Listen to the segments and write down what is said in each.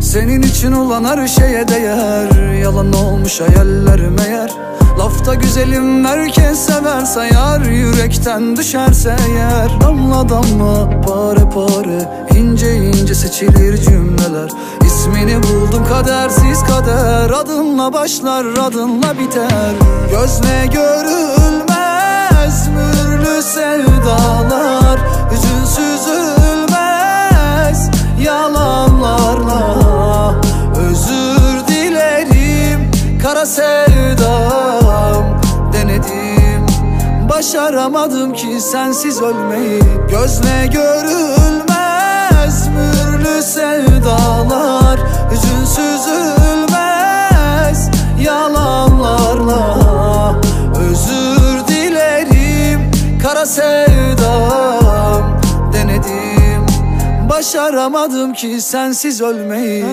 Senin için olan her şeye değer. Yalan olmuş hayaller meğer Lafta güzelim herkes sever sayar Yürekten düşerse eğer Damla damla pare pare ince ince seçilir cümleler İsmini buldum kadersiz kader. Adınla başlar adınla biter. Gözle görülmez Mürlü sevdalar. Hüzünsüz ölmez Yalanlarla. Özür dilerim Kara sevdam. Denedim Başaramadım ki sensiz ölmeyi. Gözle görülmez Mürlü sevdalar Kara sevdam Denedim. Başaramadım ki sensiz ölmeyi.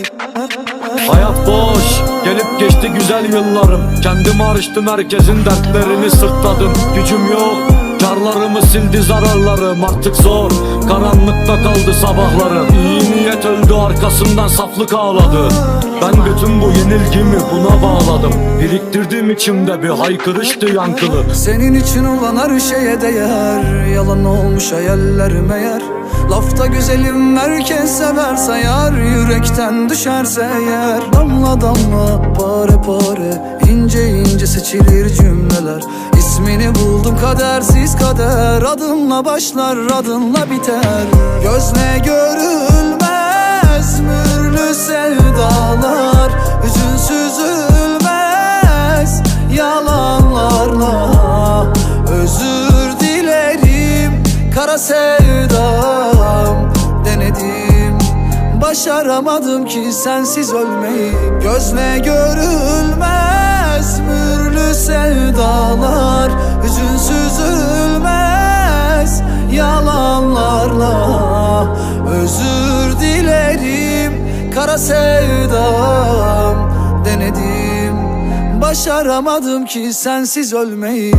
Hayat boş Gelip geçti güzel yıllarım. Kendim harıştım herkesin dertlerini sırtladım. Gücüm yok Karlarımı sildi zararlarım. Artık zor Karanlıkta kaldı sabahlarım. İyi arkasından saflık ağladı. Ben bütün bu yenilgimi buna bağladım. Biriktirdiğim içimde bir haykırıştı yankılı. Senin için olan her şeye değer. Yalan olmuş hayaller meğer. Lafta güzelim herkes sever sayar Yürekten düşerse eğer. Damla damla pare pare ince ince seçilir cümleler. İsmini buldum kadersiz kader. Adınla başlar adınla biter. Gözle görülmez Başaramadım ki sensiz ölmeyi. Gözle görülmez Mürlü sevdalar. Hüzünsüz ölmez Yalanlarla. Özür dilerim Kara sevdam. Denedim. Başaramadım ki sensiz ölmeyi